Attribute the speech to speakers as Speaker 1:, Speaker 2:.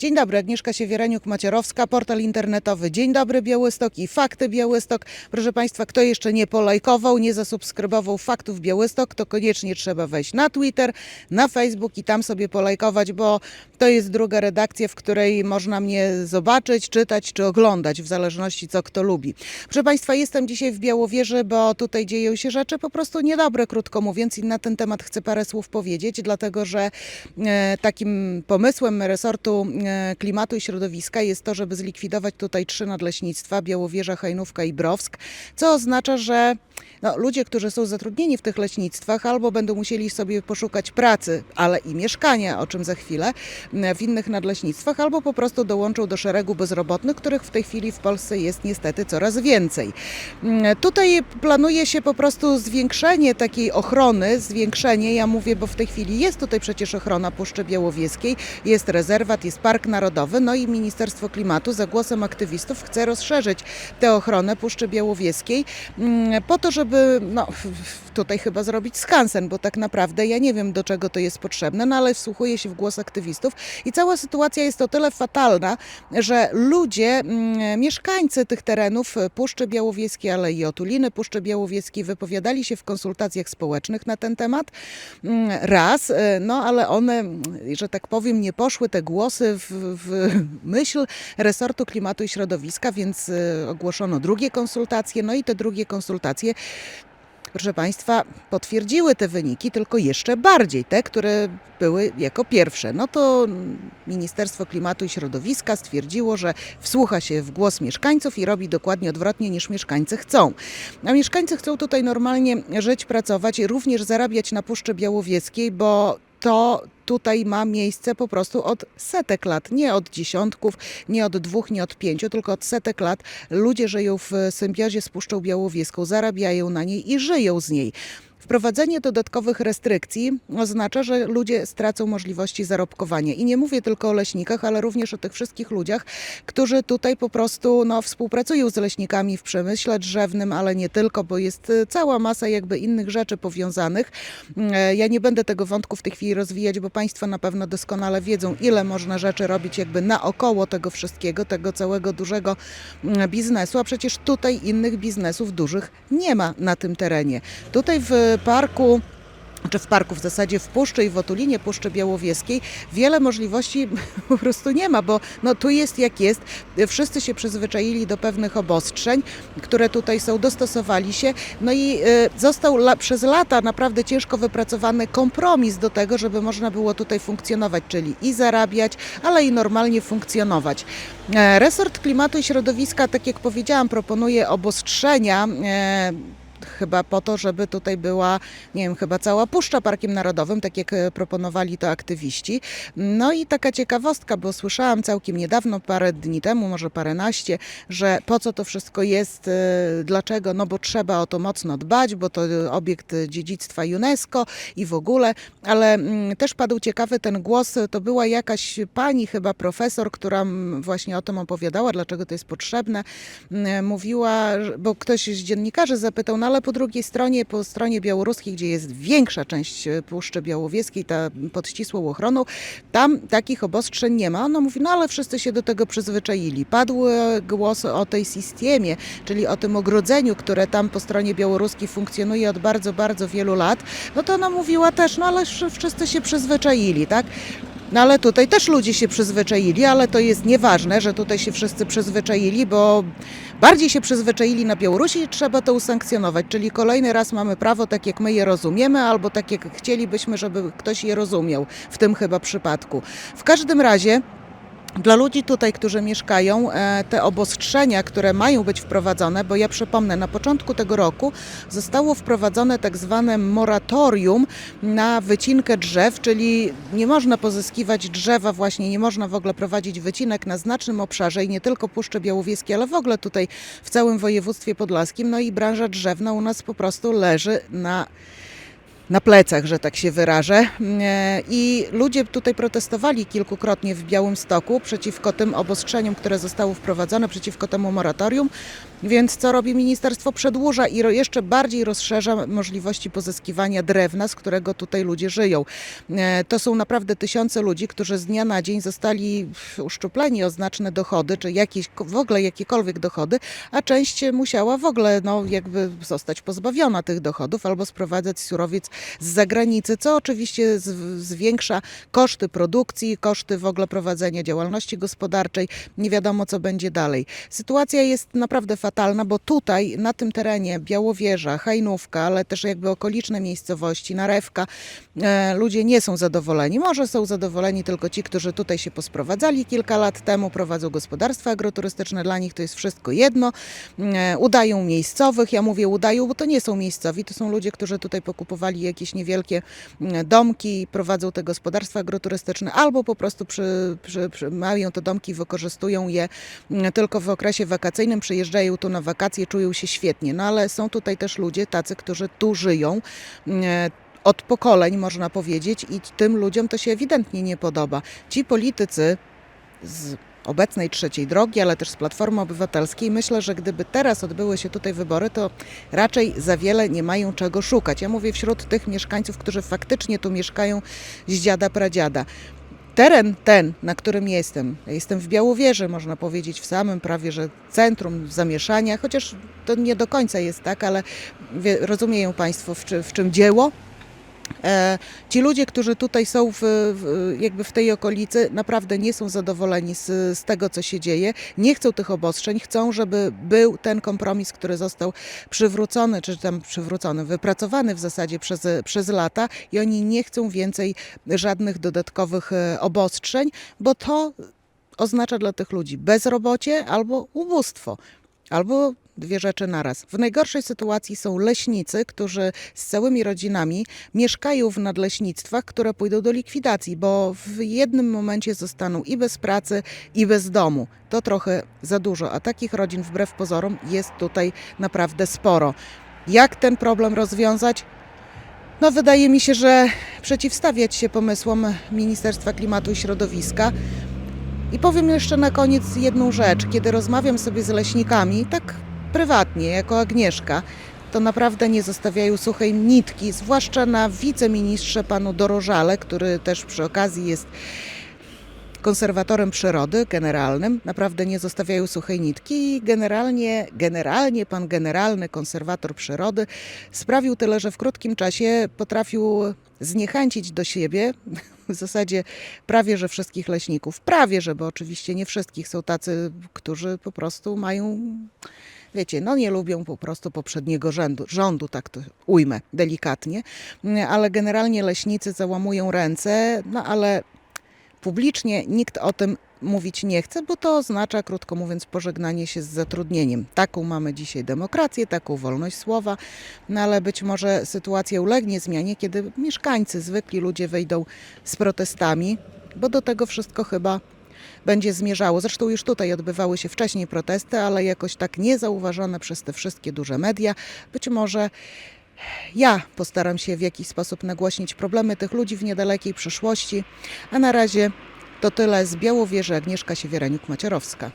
Speaker 1: Dzień dobry, Agnieszka Siewiereniuk-Macierowska, portal internetowy Dzień Dobry Białystok i Fakty Białystok. Proszę Państwa, kto jeszcze nie polajkował, nie zasubskrybował Faktów Białystok, to koniecznie trzeba wejść na Twitter, na Facebook i tam sobie polajkować, bo to jest druga redakcja, w której można mnie zobaczyć, czytać czy oglądać, w zależności co kto lubi. Proszę Państwa, jestem dzisiaj w Białowieży, bo tutaj dzieją się rzeczy po prostu niedobre, krótko mówiąc, i na ten temat chcę parę słów powiedzieć, dlatego że e, takim pomysłem resortu e, klimatu i środowiska jest to, żeby zlikwidować tutaj trzy nadleśnictwa, Białowieża, Hajnówka i Browsk, co oznacza, że no, ludzie, którzy są zatrudnieni w tych leśnictwach, albo będą musieli sobie poszukać pracy, ale i mieszkania, o czym za chwilę, w innych nadleśnictwach, albo po prostu dołączą do szeregu bezrobotnych, których w tej chwili w Polsce jest niestety coraz więcej. Tutaj planuje się po prostu zwiększenie takiej ochrony, zwiększenie, ja mówię, bo w tej chwili jest tutaj przecież ochrona Puszczy Białowieskiej, jest rezerwat, jest park narodowy, no i Ministerstwo Klimatu za głosem aktywistów chce rozszerzyć tę ochronę Puszczy Białowieskiej po to, żeby no, tutaj chyba zrobić skansen, bo tak naprawdę ja nie wiem do czego to jest potrzebne, no ale wsłuchuję się w głos aktywistów i cała sytuacja jest o tyle fatalna, że ludzie, mm, mieszkańcy tych terenów Puszczy Białowieskiej, ale i Otuliny Puszczy Białowieskiej wypowiadali się w konsultacjach społecznych na ten temat. Mm, Raz, e, no ale one, mm, że tak powiem, nie poszły te głosy w, w myśl resortu klimatu i środowiska, więc e, ogłoszono drugie konsultacje, no i te drugie konsultacje proszę Państwa, potwierdziły te wyniki, tylko jeszcze bardziej te, które były jako pierwsze. No to Ministerstwo Klimatu i Środowiska stwierdziło, że wsłucha się w głos mieszkańców i robi dokładnie odwrotnie niż mieszkańcy chcą. A mieszkańcy chcą tutaj normalnie żyć, pracować i również zarabiać na Puszczy Białowieskiej, bo to tutaj ma miejsce po prostu od setek lat, nie od dziesiątków, nie od dwóch, nie od pięciu, tylko od setek lat. Ludzie żyją w symbiozie z Puszczą Białowieską, zarabiają na niej i żyją z niej. Wprowadzenie dodatkowych restrykcji oznacza, że ludzie stracą możliwości zarobkowania. I nie mówię tylko o leśnikach, ale również o tych wszystkich ludziach, którzy tutaj po prostu no, współpracują z leśnikami w przemyśle drzewnym, ale nie tylko, bo jest e, cała masa jakby innych rzeczy powiązanych. E, Ja nie będę tego wątku w tej chwili rozwijać, bo Państwo na pewno doskonale wiedzą, ile można rzeczy robić jakby naokoło tego wszystkiego, tego całego dużego mm, biznesu, a przecież tutaj innych biznesów dużych nie ma na tym terenie. Tutaj w parku czy w parku w zasadzie w Puszczy i w Otulinie Puszczy Białowieskiej wiele możliwości po prostu nie ma, bo no tu jest jak jest. Wszyscy się przyzwyczaili do pewnych obostrzeń, które tutaj są, dostosowali się. No i y, został la, przez lata naprawdę ciężko wypracowany kompromis do tego, żeby można było tutaj funkcjonować, czyli i zarabiać, ale i normalnie funkcjonować. E, Resort Klimatu i Środowiska, tak jak powiedziałam, proponuje obostrzenia. Chyba po to, żeby tutaj była, nie wiem, chyba cała Puszcza Parkiem Narodowym, tak jak e, proponowali to aktywiści. No i taka ciekawostka, bo słyszałam całkiem niedawno, parę dni temu, może paręnaście, że po co to wszystko jest, e, dlaczego, no bo trzeba o to mocno dbać, bo to e, obiekt dziedzictwa UNESCO i w ogóle, ale mm, też padł ciekawy ten głos, to była jakaś pani, chyba profesor, która mm, właśnie o tym opowiadała, dlaczego to jest potrzebne. Mm, Mówiła, bo ktoś z dziennikarzy zapytał, no ale po drugiej stronie, po stronie białoruskiej, gdzie jest większa część e, Puszczy Białowieskiej, ta pod ścisłą ochroną, tam takich obostrzeń nie ma. Ona mówi, no ale wszyscy się do tego przyzwyczaili. Padł e, głos o tej systemie, czyli o tym ogrodzeniu, które tam po stronie białoruskiej funkcjonuje od bardzo, bardzo wielu lat. No to ona mówiła też, no ale wszy- wszyscy się przyzwyczaili, tak? No ale tutaj też ludzie się przyzwyczaili, ale to jest nieważne, że tutaj się wszyscy przyzwyczaili, bo bardziej się przyzwyczaili na Białorusi i trzeba to usankcjonować. Czyli kolejny raz mamy prawo tak, jak my je rozumiemy, albo tak, jak chcielibyśmy, żeby ktoś je rozumiał, w tym chyba przypadku. W każdym razie. Dla ludzi tutaj, którzy mieszkają, e, te obostrzenia, które mają być wprowadzone, bo ja przypomnę, na początku tego roku zostało wprowadzone tak zwane moratorium na wycinkę drzew, czyli nie można pozyskiwać drzewa, właśnie nie można w ogóle prowadzić wycinek na znacznym obszarze i nie tylko Puszczy Białowieskiej, ale w ogóle tutaj w całym województwie podlaskim. No i branża drzewna u nas po prostu leży na na plecach, że tak się wyrażę. E, I ludzie tutaj protestowali kilkukrotnie w Białymstoku przeciwko tym obostrzeniom, które zostały wprowadzone, przeciwko temu moratorium. Więc co robi ministerstwo? Przedłuża i jeszcze bardziej rozszerza możliwości pozyskiwania drewna, z którego tutaj ludzie żyją. E, To są naprawdę tysiące ludzi, którzy z dnia na dzień zostali uszczupleni o znaczne dochody, czy jakieś, w ogóle jakiekolwiek dochody, a część musiała w ogóle no, jakby zostać pozbawiona tych dochodów albo sprowadzać surowiec z zagranicy, co oczywiście zwiększa koszty produkcji, koszty w ogóle prowadzenia działalności gospodarczej. Nie wiadomo, co będzie dalej. Sytuacja jest naprawdę fatalna, bo tutaj, na tym terenie Białowieża, Hajnówka, ale też jakby okoliczne miejscowości, Narewka, e, ludzie nie są zadowoleni. Może są zadowoleni tylko ci, którzy tutaj się posprowadzali kilka lat temu, prowadzą gospodarstwa agroturystyczne, dla nich to jest wszystko jedno. E, udają miejscowych, ja mówię udają, bo to nie są miejscowi, to są ludzie, którzy tutaj pokupowali jakieś niewielkie mm, domki, prowadzą te gospodarstwa agroturystyczne, albo po prostu przy, przy, przy, mają te domki, wykorzystują je mm, tylko w okresie wakacyjnym, przyjeżdżają tu na wakacje, czują się świetnie. No ale są tutaj też ludzie tacy, którzy tu żyją. e, Od pokoleń można powiedzieć, i tym ludziom to się ewidentnie nie podoba. Ci politycy z obecnej trzeciej drogi, ale też z Platformy Obywatelskiej, myślę, że gdyby teraz odbyły się tutaj wybory, to raczej za wiele nie mają czego szukać. Ja mówię wśród tych mieszkańców, którzy faktycznie tu mieszkają z dziada pradziada. Teren ten, na którym jestem, jestem w Białowieży, można powiedzieć, w samym prawie, że centrum zamieszania, chociaż to nie do końca jest tak, ale rozumieją Państwo, w, czy, w czym dzieło. E, Ci ludzie, którzy tutaj są w, w, jakby w tej okolicy, naprawdę nie są zadowoleni z, z tego, co się dzieje. Nie chcą tych obostrzeń, chcą, żeby był ten kompromis, który został przywrócony, czy tam przywrócony, wypracowany w zasadzie przez, przez lata i oni nie chcą więcej żadnych dodatkowych e, obostrzeń, bo to oznacza dla tych ludzi bezrobocie albo ubóstwo. Albo dwie rzeczy naraz. W najgorszej sytuacji są leśnicy, którzy z całymi rodzinami mieszkają w nadleśnictwach, które pójdą do likwidacji, bo w jednym momencie zostaną i bez pracy, i bez domu. To trochę za dużo, a takich rodzin wbrew pozorom jest tutaj naprawdę sporo. Jak ten problem rozwiązać? No, wydaje mi się, że przeciwstawiać się pomysłom Ministerstwa Klimatu i Środowiska. I powiem jeszcze na koniec jedną rzecz. Kiedy rozmawiam sobie z leśnikami, tak prywatnie, jako Agnieszka, to naprawdę nie zostawiają suchej nitki, zwłaszcza na wiceministrze panu Dorożale, który też przy okazji jest konserwatorem przyrody generalnym. Naprawdę nie zostawiają suchej nitki i generalnie, generalnie pan generalny konserwator przyrody sprawił tyle, że w krótkim czasie potrafił zniechęcić do siebie w zasadzie prawie że wszystkich leśników. Prawie że, bo oczywiście nie wszystkich. Są tacy, którzy po prostu mają wiecie, no nie lubią po prostu poprzedniego rządu, rządu tak to ujmę delikatnie, ale generalnie leśnicy załamują ręce, no ale publicznie nikt o tym mówić nie chce, bo to oznacza, krótko mówiąc, pożegnanie się z zatrudnieniem. Taką mamy dzisiaj demokrację, taką wolność słowa, no ale być może sytuacja ulegnie zmianie, kiedy mieszkańcy, zwykli ludzie wyjdą z protestami, bo do tego wszystko chyba będzie zmierzało. Zresztą już tutaj odbywały się wcześniej protesty, ale jakoś tak niezauważone przez te wszystkie duże media. Być może ja postaram się w jakiś sposób nagłośnić problemy tych ludzi w niedalekiej przyszłości. A na razie to tyle z Białowieży Agnieszka Siewieraniuk-Macierowska.